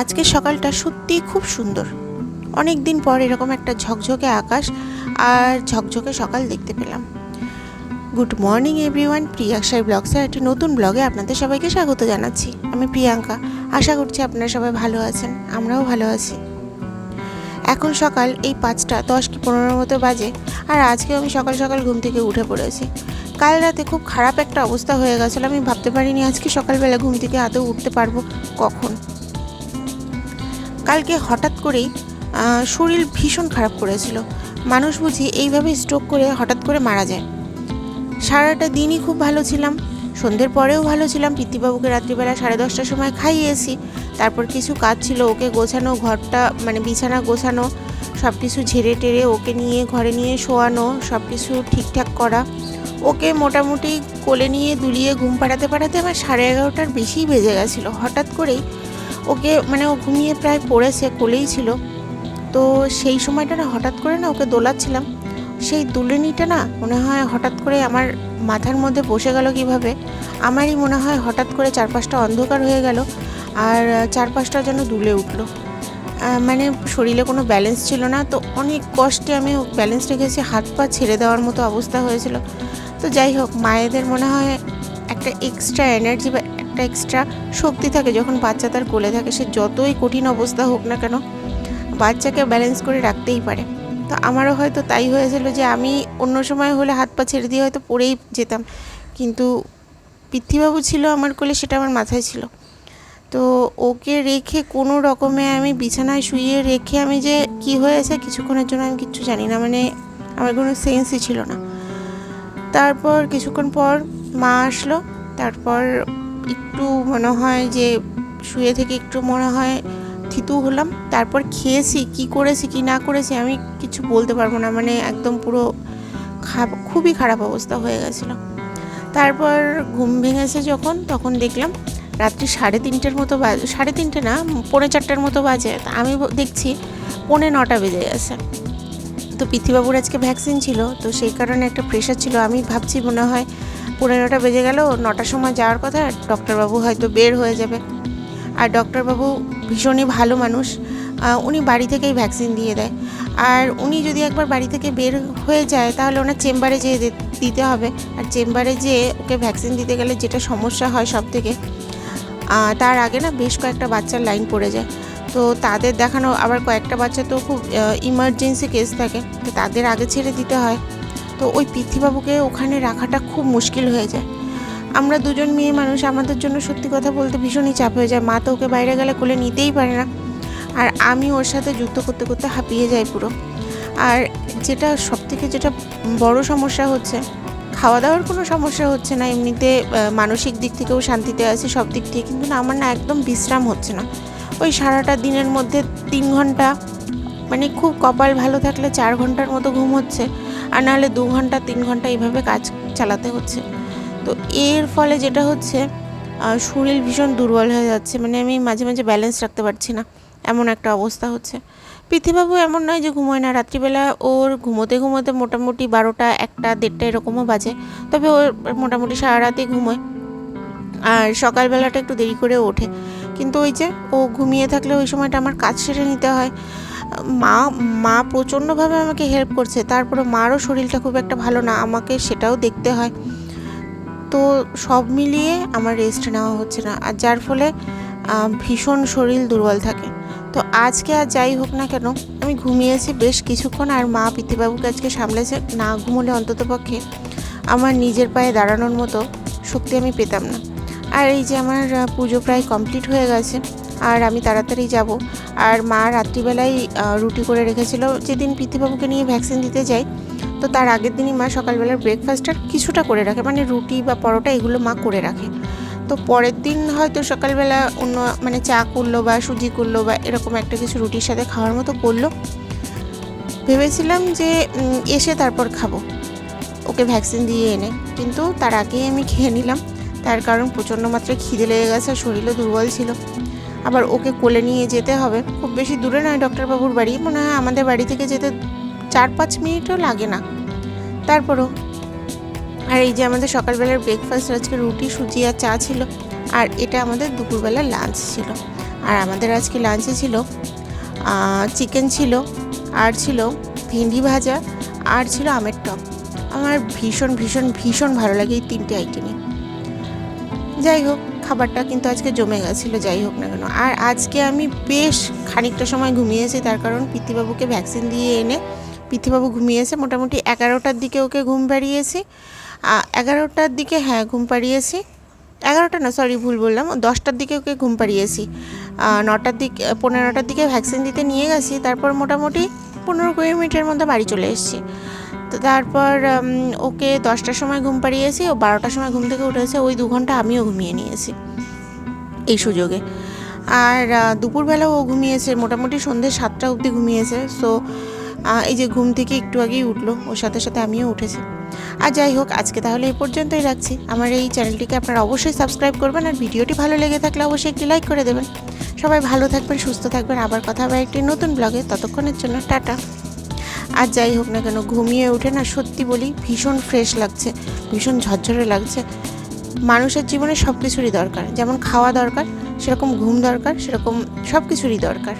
আজকের সকালটা সত্যিই খুব সুন্দর। অনেক দিন পর এরকম একটা ঝকঝকে আকাশ আর ঝকঝকে সকাল দেখতে পেলাম। গুড মর্নিং এভরিওয়ান প্রিয়াক্ষার ব্লগসের একটি নতুন ব্লগে আপনাদের সবাইকে স্বাগত জানাচ্ছি। আমি প্রিয়াঙ্কা। আশা করছি আপনারা সবাই ভালো আছেন, আমরাও ভালো আছি। এখন সকাল এই পাঁচটা, দশ কি পনেরোর মতো বাজে আর আজকে আমি সকাল সকাল ঘুম থেকে উঠে পড়েছি। কাল রাতে খুব খারাপ একটা অবস্থা হয়ে গেছিল, আমি ভাবতে পারিনি আজকে সকালবেলা ঘুম থেকে আদৌ উঠতে পারব কখন। কালকে হঠাৎ করেই শরীর ভীষণ খারাপ করেছিল। মানুষ বুঝি এইভাবে স্ট্রোক করে হঠাৎ করে মারা যায়। সারাটা দিনই খুব ভালো ছিলাম। সন্ধ্যের পরেও ভালো ছিলাম। পিতৃবাবুকে রাত্রিবেলা সাড়ে দশটার সময় খাইয়েছি। তারপর কিছু কাজ ছিল, ওকে গোছানো, ঘরটা মানে বিছানা গোছানো সব কিছু ঝেড়ে টেরে ওকে নিয়ে ঘরে নিয়ে শোয়ানো সব কিছু ঠিকঠাক করা। ওকে মোটামুটি কোলে নিয়ে দুলিয়ে ঘুম পাড়াতে পাড়াতে আমার সাড়ে এগারোটার বেশিই বেজে গেছিল। হঠাৎ করেই ওকে মানে ও ঘুমিয়ে প্রায় পড়েছে, কোলেই ছিল। তো সেই সময়টা না হঠাৎ করে না ওকে দোলাচ্ছিলাম। সেই দুলনিটা না মনে হয় হঠাৎ করে আমার মাথার মধ্যে বসে গেল কীভাবে, আমারই মনে হয় হঠাৎ করে চারপাশটা অন্ধকার হয়ে গেল আর চারপাশটা যেন দুলে উঠল। মানে শরীরে কোনো ব্যালেন্স ছিল না, তো অনেক কষ্টে আমি ব্যালেন্স রেখেছি, হাত পা ছেড়ে দেওয়ার মতো অবস্থা হয়েছিল। তো যাই হোক, মায়েদের মনে হয় একটা এক্সট্রা এনার্জি বা একটা এক্সট্রা শক্তি থাকে, যখন বাচ্চা তার কোলে থাকে, সে যতই কঠিন অবস্থা হোক না কেন বাচ্চাকে ব্যালেন্স করে রাখতেই পারে। তো আমারও হয়তো তাই হয়েছিল যে আমি অন্য সময় হলে হাত পা ছেড়ে দিয়ে হয়তো পড়েই যেতাম। কিন্তু পৃথ্বীবাবু ছিল আমার কোলে, সেটা আমার মাথায় ছিল। তো ওকে রেখে কোনো রকমে আমি বিছানায় শুয়ে রেখে আমি যে কি হয়েছে কিছুক্ষণের জন্য আমি কিচ্ছু জানি না মানে আমার কোনো সেন্সই ছিল না। তারপর কিছুক্ষণ পর মা আসলো, তারপর একটু মনে হয় যে শুয়ে থেকে একটু মনে হয় থিতু হলাম। তারপর খেয়েছি, কি করেছি, কি না করেছি আমি কিছু বলতে পারব না। মানে একদম পুরো খুবই খারাপ অবস্থা হয়ে গেছিল। তারপর ঘুম ভেঙেছে যখন, তখন দেখলাম রাত্রি সাড়ে তিনটের মতো বাজে সাড়ে তিনটে না, পৌনে চারটের মতো বাজে। আমি দেখছি পৌনে নটা বেজে গেছে। তো পৃথিবাবুর আজকে ভ্যাকসিন ছিল, তো সেই কারণে একটা প্রেশার ছিল। আমি ভাবছি মনে হয় পনেরোটা বেজে গেল, নটার সময় যাওয়ার কথা, ডক্টরবাবু হয়তো বের হয়ে যাবে। আর ডক্টরবাবু ভীষণই ভালো মানুষ উনি বাড়ি থেকেই ভ্যাকসিন দিয়ে দেয়। আর উনি যদি একবার বাড়ি থেকে বের হয়ে যায়, তাহলে ওনার চেম্বারে যেয়ে দিতে হবে। আর চেম্বারে যেয়ে ওকে ভ্যাকসিন দিতে গেলে যেটা সমস্যা হয় সব থেকে তার আগে না বেশ কয়েকটা বাচ্চার লাইন পড়ে যায়। তো তাদের দেখানো, আবার কয়েকটা বাচ্চা তো খুব ইমার্জেন্সি কেস থাকে, তো তাদের আগে ছেড়ে দিতে হয়। তো ওই পৃথ্বীবাবুকে ওখানে রাখাটা খুব মুশকিল হয়ে যায়। আমরা দুজন মেয়ে মানুষ, আমাদের জন্য সত্যি কথা বলতে ভীষণই চাপ হয়ে যায়। মা তো ওকে বাইরে গেলে কোলে নিতেই পারে না। আর আমি ওর সাথে যুক্ত করতে করতে হাঁপিয়ে যাই পুরো। আর যেটা সবথেকে যেটা বড় সমস্যা হচ্ছে খাওয়া দাওয়ার কোনো সমস্যা হচ্ছে না। এমনিতে মানসিক দিক থেকেও শান্তিতে আছি সব দিক থেকে, কিন্তু না, আমার না একদম বিশ্রাম হচ্ছে না। ওই সারাটা দিনের মধ্যে তিন ঘণ্টা মানে খুব কপাল ভালো থাকলে চার ঘণ্টার মতো ঘুম হচ্ছে। আর নাহলে দু ঘণ্টা, তিন ঘণ্টা এইভাবে কাজ চালাতে হচ্ছে। তো এর ফলে যেটা হচ্ছে শরীর ভীষণ দুর্বল হয়ে যাচ্ছে। মানে আমি মাঝে মাঝে ব্যালেন্স রাখতে পারছি না। এমন একটা অবস্থা হচ্ছে। পৃথিবাবু এমন নয় যে ঘুমোয় না। রাত্রিবেলা ওর ঘুমোতে ঘুমোতে মোটামুটি বারোটা, একটা, দেড়টা এরকমও বাজে। তবে ওর মোটামুটি সারা রাতই ঘুমোয়। আর সকালবেলাটা একটু দেরি করে ওঠে। কিন্তু ওই যে ও ঘুমিয়ে থাকলে ওই সময়টা আমার কাজ সেরে নিতে হয়। মা মা প্রচণ্ডভাবে আমাকে হেল্প করছে তারপরে মারও শরীরটা খুব একটা ভালো না, আমাকে সেটাও দেখতে হয়। তো সব মিলিয়ে আমার রেস্ট নেওয়া হচ্ছে না, আর যার ফলে ভীষণ শরীর দুর্বল থাকে। তো আজকে আর যাই হোক না কেন, আমি ঘুমিয়েছি বেশ কিছুক্ষণ, আর মা পিতিবাবুকে আজকে সামলেছে, না ঘুমোলে অন্তত পক্ষে আমার নিজের পায়ে দাঁড়ানোর মতো শক্তি আমি পেতাম না। আর এই যে আমার পুজো প্রায় কমপ্লিট হয়ে গেছে, আর আমি তাড়াতাড়ি যাব। আর মা রাত্রিবেলায় রুটি করে রেখেছিল, যেদিন পিতিবাবুকে নিয়ে ভ্যাকসিন দিতে যাই, তো তার আগের দিনই মা সকালবেলার ব্রেকফাস্টটা কিছুটা করে রাখে মানে রুটি বা পরোটা এগুলো মা করে রাখে। তো পরের দিন হয়তো সকালবেলা অন্য মানে চা করল বা সুজি করল বা এরকম একটা কিছু রুটির সাথে খাওয়ার মতো করল। ভেবেছিলাম যে এসে তারপর খাব, ওকে ভ্যাকসিন দিয়ে এনে, কিন্তু তার আগেই আমি খেয়ে নিলাম। তার কারণ প্রচণ্ড মাত্রায় খিদে লেগে গেছে শরীরও দুর্বল ছিল। আবার ওকে কোলে নিয়ে যেতে হবে। খুব বেশি দূরে নয় ডক্টরবাবুর বাড়ি। মনে হয় আমাদের বাড়ি থেকে যেতে চার পাঁচ মিনিটও লাগে না। তারপরও আর এই যে আমাদের সকালবেলার ব্রেকফাস্ট আজকে রুটি, সুজি আর চা ছিল। আর এটা আমাদের দুপুরবেলার লাঞ্চ ছিল। আর আমাদের আজকে লাঞ্চে ছিল চিকেন ছিল, আর ছিল ভেন্ডি ভাজা, আর ছিল আমের টক। আমার ভীষণ ভীষণ ভীষণ ভালো লাগে এই তিনটে আইটেমই যাই হোক, খাবারটা কিন্তু আজকে জমে গেছিল, যাই হোক না কেন। আর আজকে আমি বেশ খানিকটা সময় ঘুমিয়েছি, তার কারণ পিতৃবাবুকে ভ্যাকসিন দিয়ে এনে পিতৃবাবু ঘুমিয়েছে, মোটামুটি এগারোটার দিকে ওকে ঘুম পাড়িয়েছি। এগারোটার দিকে হ্যাঁ ঘুম পাড়িয়েছি। এগারোটা না সরি ভুল বললাম, দশটার দিকে ওকে ঘুম পাড়িয়েছি। নটার দিকে, পনেরোটার দিকে ভ্যাকসিন দিতে নিয়ে গেছি, তারপর মোটামুটি পনেরো কুড়ি মিনিটের মধ্যে বাড়ি চলে এসেছি। তো তারপর ওকে দশটার সময় ঘুম পাড়িয়েছি, ও বারোটার সময় ঘুম থেকে উঠেছে, ওই দু ঘণ্টা আমিও ঘুমিয়ে নিয়েছি এই সুযোগে। আর দুপুরবেলাও ও ঘুমিয়েছে, মোটামুটি সন্ধ্যে সাতটা অবধি ঘুমিয়েছে, সো এই যে ঘুম থেকে একটু আগেই উঠল, ওর সাথে সাথে আমিও উঠেছি। আর যাই হোক, আজকে তাহলে এই পর্যন্তই রাখছি। আমার এই চ্যানেলটিকে আপনারা অবশ্যই সাবস্ক্রাইব করবেন, আর ভিডিওটি ভালো লেগে থাকলে অবশ্যই একটি লাইক করে দেবেন। সবাই ভালো থাকবেন, সুস্থ থাকবেন। আবার কথা হবে একটি নতুন ব্লগে, ততক্ষণের জন্য টাটা। আর যাই হোক না কেন, ঘুমিয়ে উঠে না সত্যি বলি ভীষণ ফ্রেশ লাগছে, ভীষণ ঝরঝরে লাগছে। মানুষের জীবনে সব কিছুরই দরকার, যেমন খাওয়া দরকার, সেরকম ঘুম দরকার, সেরকম সব কিছুরই দরকার।